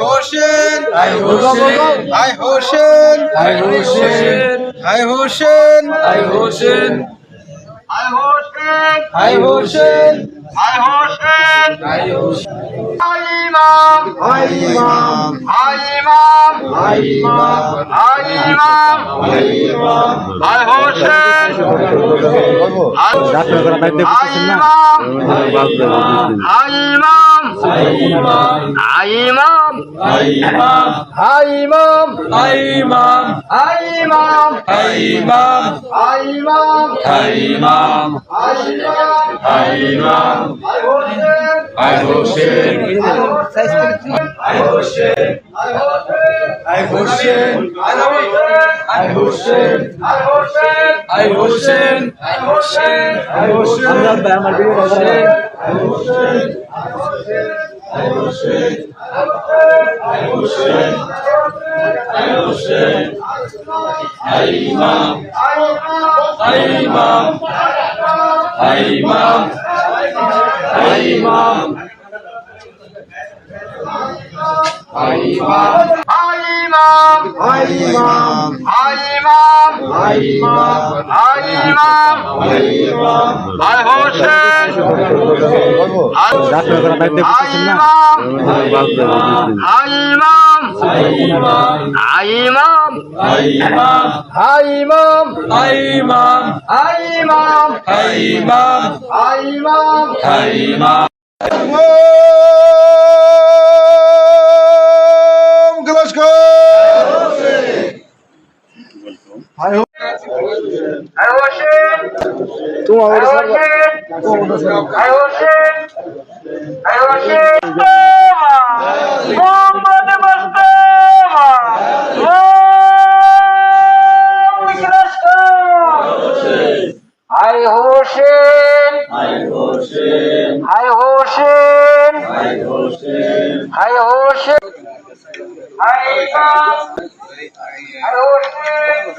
হোসেন আই হোসেন আই হোসেন আই হোসেন আই হোসেন আই হোসেন আই হোসেন আই হোসেন আই হোসেন আই ইমাম আই ইমাম আই ইমাম আই ইমাম আই ইমাম আই ইমাম I Hussein I hope I hope Imam. Imam. Imam. ইমাম ইমাম ইমাম ইমাম ইমাম আর হোসেন ইমাম ইমাম ইমাম ইমাম ইমাম ইমাম ইমাম আই ইমাম আই হোসেন আই হোসেন আই হোসেন আই Hossain I Hussein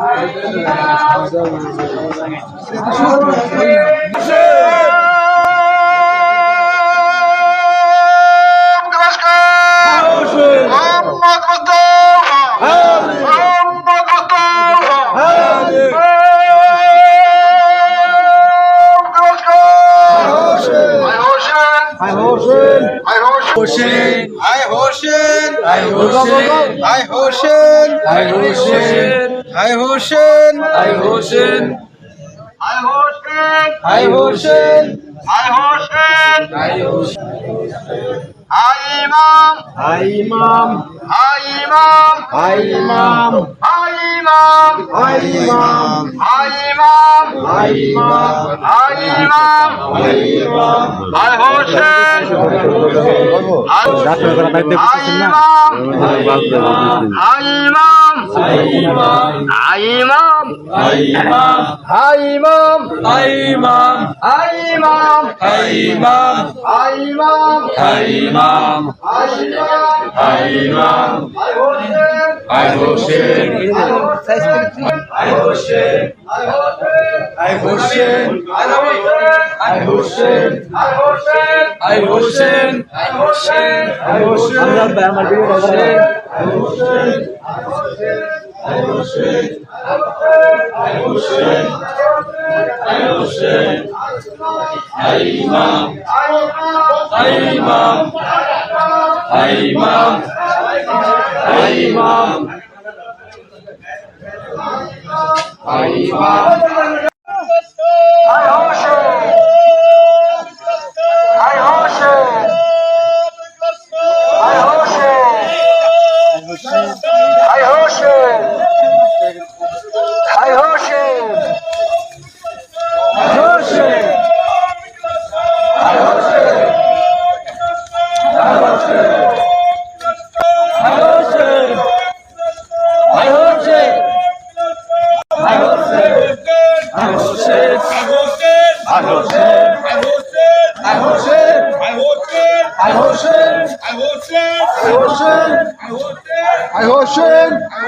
I Hussein, I Hussein, I Hussein, I Hussein, I Hussein. আই হোসেন আই হোসেন আই হোসেন ইমাম হোসেন আই হোসেন আই ইমাম আই ইমাম আই ইমাম আই ইমাম আই ইমাম আই ইমাম আই ইমাম আই ইমাম আই ইমাম আই ইমাম I Hussein I Hussein, I Hussein, I Hussein, I Hussein, আই হোসেন আই হোসেন আই হোসেন আই হোসেন আই হোসেন আমার ভিডিও আই হোসেন আই হোসেন আই হোসেন আই হোসেন আই ইমাম আই ইমাম আই ইমাম আই ইমাম আই ইমাম I worship. I worship. I worship. I worship. I worship. I worship. I worship. I worship.